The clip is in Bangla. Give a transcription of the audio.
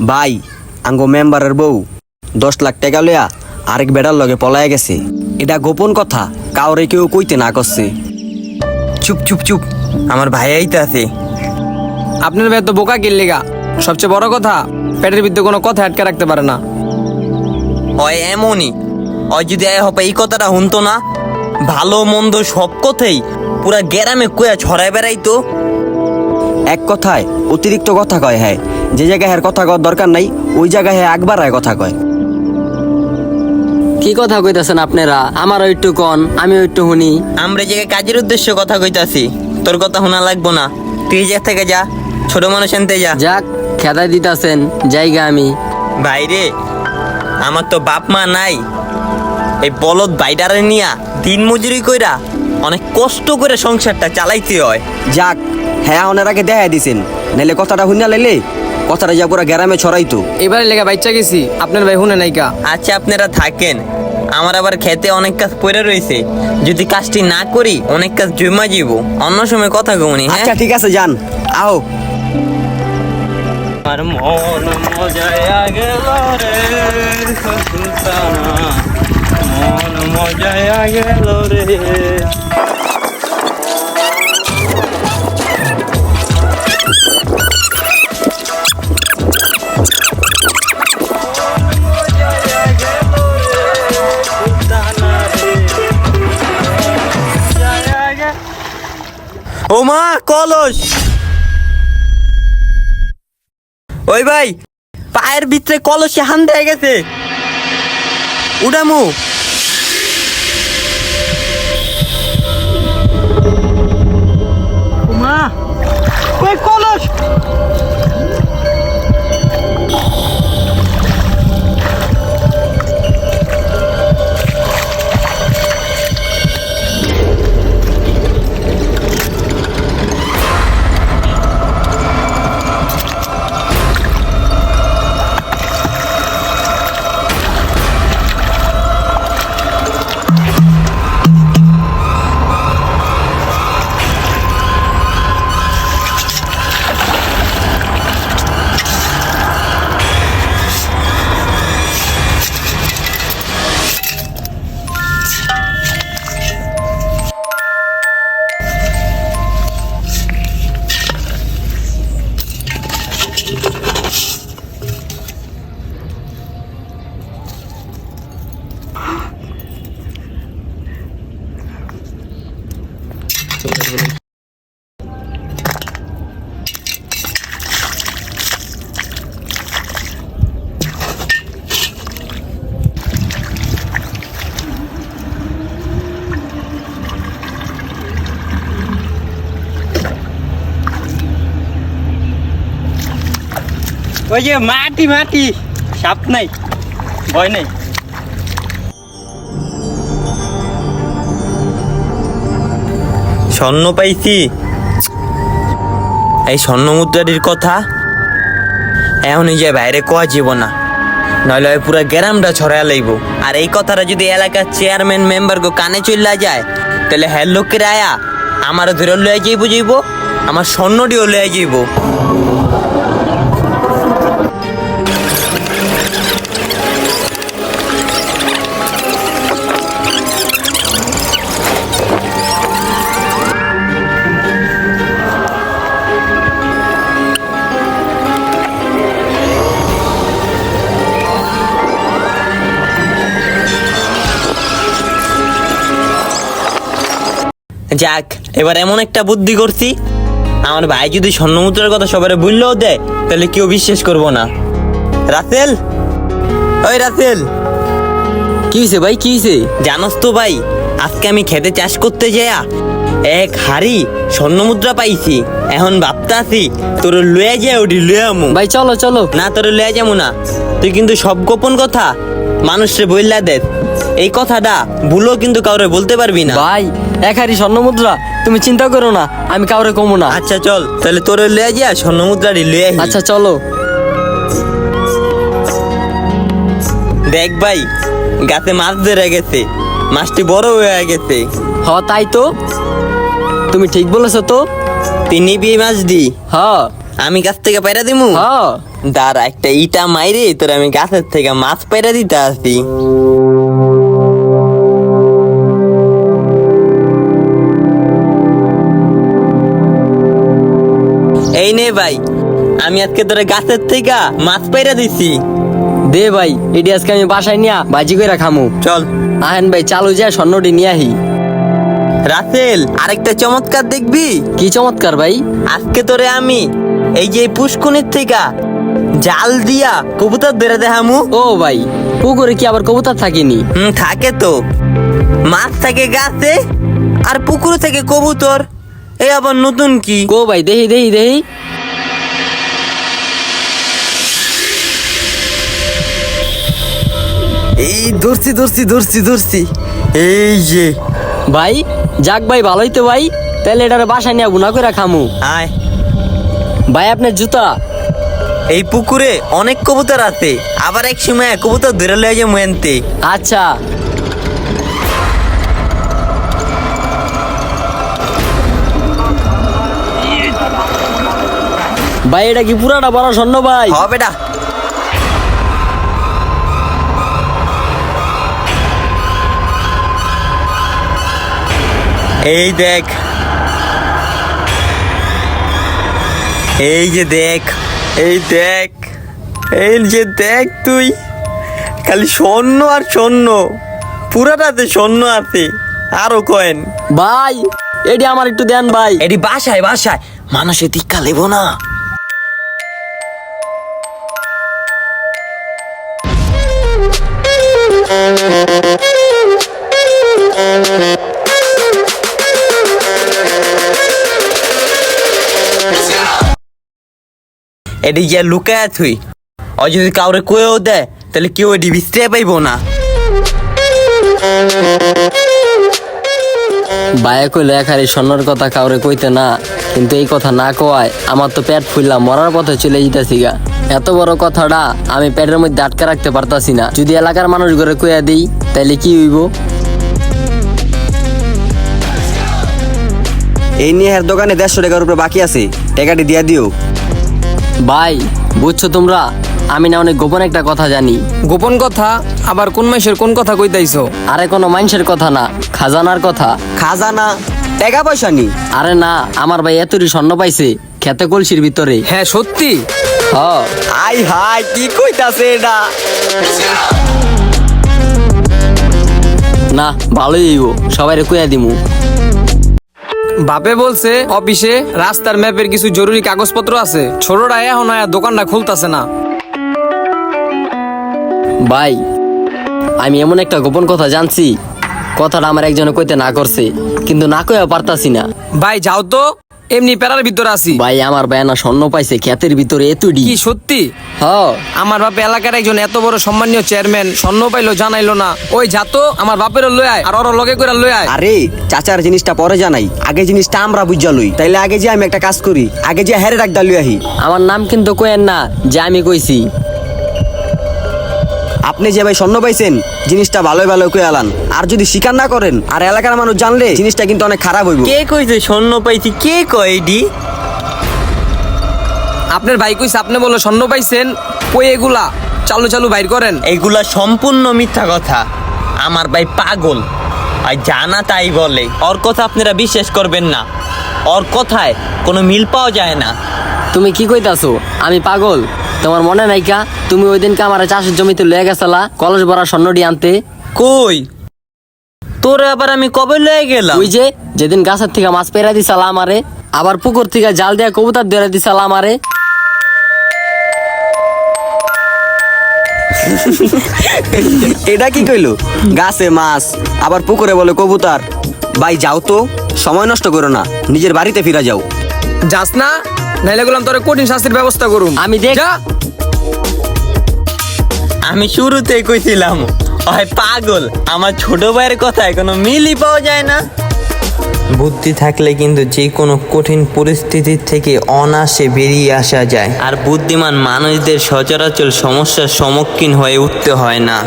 ভাই, আঙ্গো মেম্বারের বউ। দশ লাখ টাকা লইয়া আরেক বেড়ার লগে পলায় গেছে। এটা গোপন কথা, কাউরে কেউ কইতে না করছে। চুপ চুপ চুপ। আমার ভাই আইতে আছে। আপনার ভাই তো বোকা কিল্লিগা সবচেয়ে বড় কথা, পেটের ভিতরে কোনো কথা আটকে রাখতে পারে না। হয় এমনই। ওই যদি হবে এই কথাটা শুনতো না, ভালো মন্দ সব কথাই পুরা গ্রামে কয়া ছড়ায় বেড়াইতো। এক কথায় অতিরিক্ত কথা কয় হ্যাঁ যে জায়গায় হ্যার কথা কওয়ার দরকার নাই ওই জায়গায় হ্যাঁ একবার আয় কথা কয়। কি কথা কইতাছেন আপনারা? আমার একটু কন আমি একটু শুনি। আমরা জায়গায় কাজের উদ্দেশ্য কথা কইতাছি তোর কথা শোনা লাগবো না। তুই জায়গা থেকে যা ছোট মানুষ আনতে যা। যাক খেদাই দিতাছেন জায়গা আমি। বাইরে আমার তো বাপ মা নাই। এই বলদ বাইডারে নিয়া দিন মজুরি কইরা অনেক কষ্ট করে সংসারটা চালাইতে হয়। যাক হ্যাঁ ওনার আগে দেখা দিছেন। নাইলে কথাটা শুনিয়া লাইলে কথাটা যা পুরা গ্রামে ছড়াইতো এবারে লেগে বাচ্চা গেছি আপনার ভাই শুনে নাইকা। আচ্ছা আপনারা থাকেন। আমার আবার খেতে অনেক কাজ পড়ে রয়েছে। যদি কাজটি না করি অনেক কাজ জমা যাব অন্য সময় কথা কমনি হ্যাঁ? আচ্ছা ঠিক আছে যান। আও। আমার মন মজায়া গেল রে সুলতানা। মন মজায়া গেল রে মা কলস। ওই ভাই পায়ের ভিতরে কলসে হান দিয়ে গেছে। উড়ামু। ওই যে মাটি মাটি সাপ নাই ভয় নেই স্বর্ণ পাইছি? এই স্বর্ণ মুদ্রাটির কথা এখন যে বাইরে কোয়া যাব না। নইলে পুরো গ্রামটা ছড়ায় লাগবো আর এই কথাটা যদি এলাকার চেয়ারম্যান মেম্বার গো কানে চললা যায়, তাহলে হ্যাঁ লোকের আয়া আমার ধরে লয়ে যাইব যাইব, আমার স্বর্ণটিও লয়ে যাইব। যাক এবার এমন একটা বুদ্ধি করছি। আমার ভাই যদি স্বর্ণমুদ্রার কথা সবার বললেও দেয় তাহলে কেউ বিশ্বাস করব না। রাসেল? ওই রাসেল। কি হয়েছে ভাই কি হয়েছে জানোস তো ভাই আজকে আমি খেতে চাষ করতে যাইয়া এক হাড়ি স্বর্ণমুদ্রা পাইছি। এখন ভাবতাছি তোর লয়ে যায় ওটি লয়ে আমু। ভাই চলো চলো। না তোর লয়ে যাব না। তুই কিন্তু সব গোপন কথা মানুষরে বললা দে এই কথাটা ভুলো কিন্তু কাউরে বলতে পারবি না। ভাই এক হারি স্বর্ণ মুদ্রা তুমি চিন্তা করো না আমি কাউরে কমু না। আচ্ছা চল তাহলে তোর লয়ে যা স্বর্ণমুদ্রাটি লয়ে আহি। আচ্ছা চলো। দেখ ভাই গাছে মাছ ধরে গেছে মাছটি বড় হয়ে গেছে। হ তাই তো। তুমি ঠিক বলেছ তো। তুই নিবি এই মাছ দি। হ। আমি গাছ থেকে পায়রা দিমু? হ। দাঁড়া একটা ইটা মাইরে তোর আমি গাছের থেকে মাছ পায়রা দিতে আসি। এই নে ভাই আমি আজকে ধরে গাছের থেকে মাছ পায়রা দিছি। দে ভাই এটি আজকে আমি বাসায় নিয়া বাজি করে খামু। চল। আহেন ভাই চালু যায় স্বর্ণটি নিয়ে আহি। রাসেল আরেকটা চমৎকার দেখবি? কি চমৎকার ভাই? আজকে তোরে আমি এই যে পুষ্কুনির থেকে জাল দিয়া কবুতর ধরে দেখামু। ও ভাই পুকুরে কি আবার কবুতর থাকিনি? হুম থাকে তো। মাছ থাকে গাছে আর পুকুর থেকে কবুতর। এই আবার নতুন কি? কো ভাই দেহি দেহি দেহি। এই ধরছি ধরছি ধরছি ধরছি। এই যে। ভাই যাক ভাই ভালোই তো ভাই। তাহলে এটার বাসায় নিয়ে গুনা করে খামু। আয়। ভাই আপনার জুতা? এই পুকুরে অনেক কবুতর আছে। আবার এক সময় কবুতর ধরে লয়ে যে মেনতে আচ্ছা। ভাই এটা কি পুরাটা বড় স্বর্ণ ভাই? হবে বেটা। এই দেখ। এই যে দেখ এই দেখ এই যে দেখ তুই। খালি স্বর্ণ আর স্বর্ণ। পুরাটাতে স্বর্ণ আছে আরও কয়েন। ভাই এটি আমার একটু দেন ভাই। এটি বাসায় বাসায়। মানুষের দীক্ষা লেবো না। এটি যে লুকায় থুই। ও যদি কাউরে কয়েও দেয় তাহলে কেউ এটি বিস্তে পাইবো না। ভাইয়া কইলে একারি স্বর্ণর কথা কাউরে কইতে না কিন্তু এই কথা না কওয়ায় আমার তো পেট ফুললাম মরার পথে চলে যেতেছি গা। এত বড় কথাটা আমি পেটের মধ্যে আটকে রাখতে পারতাছি না। যদি এলাকার মানুষ ঘরে কইয়া দিই তাইলে কি হইব? এই নিয়ে এর দোকানে দেড়শো টাকার উপরে বাকি আছে টাকাটি দিয়া দিও। ভাই বুঝছ তোমরা? আমি না অনেক গোপন একটা কথা জানি। গোপন কথা? আবার কোন মাসের কোন কথা কইতাইছো? আরে কোনো মানুষের কথা না খাজানার কথা। খাজানা টাকা পয়সা নি? আরে না আমার ভাই এতটি স্বর্ণ পাইছে খেতে কলসির ভিতরে। হ্যাঁ সত্যি? হ। আই হাই কি কইতাছে এটা? না ভালোই হইব সবাই কইয়া দিমু। বাপে বলছে অফিসে রাস্তার ম্যাপের কিছু জরুরি কাগজপত্র আছে। ছোটরা এখন আয়া দোকানটা খুলতাছে না। ভাই আমি এমন একটা গোপন কথা জানছি। কথাটা আমার একজনে কইতে না করছে কিন্তু না কইয়া পারতাছি না। ভাই যাও তো। এমনি প্যারার ভিতরে আছি। ভাই আমার বায়না স্বর্ণ পাইছে ক্ষেতের ভিতরে এতুডি কি সত্যি? হ আমার বাপ এলাকার একজন এত বড় সম্মানীয় চেয়ারম্যান স্বর্ণ পাইলো জানাইলো না। ওই যাতো আমার বাপেরও লই আয় আর ওর লগে করে লই আয়। আরে চাচার জিনিসটা পরে জানাই। আগে জিনিসটা আমরা বুঝা লই। তাইলে আগে যে আমি একটা কাজ করি আগে যে হ্যারে ডাক ডালু আহি। আমার নাম কিন্তু কইেন না যে আমি কইছি। আপনি যে ভাই স্বর্ণ পাইছেন জিনিসটা ভালোই ভালো কই আলান। আর যদি স্বীকার না করেন আর এলাকার মানুষ জানলে জিনিসটা কিন্তু অনেক খারাপ হইব। কে কইছে স্বর্ণ পাইছি? কে কয় এডি? আপনার ভাই কইছে আপনি বলে স্বর্ণ পাইছেন কই এগুলা? চালু চালু বাইর করেন। এগুলা সম্পূর্ণ মিথ্যা কথা। আমার ভাই পাগল। আর জানা তাই বলে। ওর কথা আপনারা বিশ্বাস করবেন না। ওর কথায় কোনো মিল পাওয়া যায় না। তুমি কি কইতাছো? আমি পাগল। তোমার মনে নাই কা? তুমি ওই দিনকে আমার চাষের জমিতে লয়ে গেছলা কলস ভরা স্বর্ণটি আনতে। কই? তোরে আবার আমি কবে লয়ে গেলাম? ওই যে যেদিন গাছের থেকে মাছ পেরা দিছালা আমারে আবার পুকুর থেকে জাল দেয়া কবুতর ধরে দিছালা আমারে। এটা কি কইলো? গাছে মাছ আবার পুকুরে বলে কবুতর। ভাই যাও তো সময় নষ্ট করো না নিজের বাড়িতে ফিরা যাও। যাস না? নাইলে গেলাম তোর কঠিন শাস্তির ব্যবস্থা করুম। আমি দেখ- আমি শুরুতেই কইছিলাম ওই পাগল আমার ছোট ভাইয়ের কথায় কোনো মিলই পাওয়া যায় না। বুদ্ধি থাকলে কিন্তু যে কোনো কঠিন পরিস্থিতির থেকে অনাসে বেরিয়ে আসা যায়। আর বুদ্ধিমান মানুষদের সচরাচর সমস্যার সম্মুখীন হয়ে উঠতে হয় না।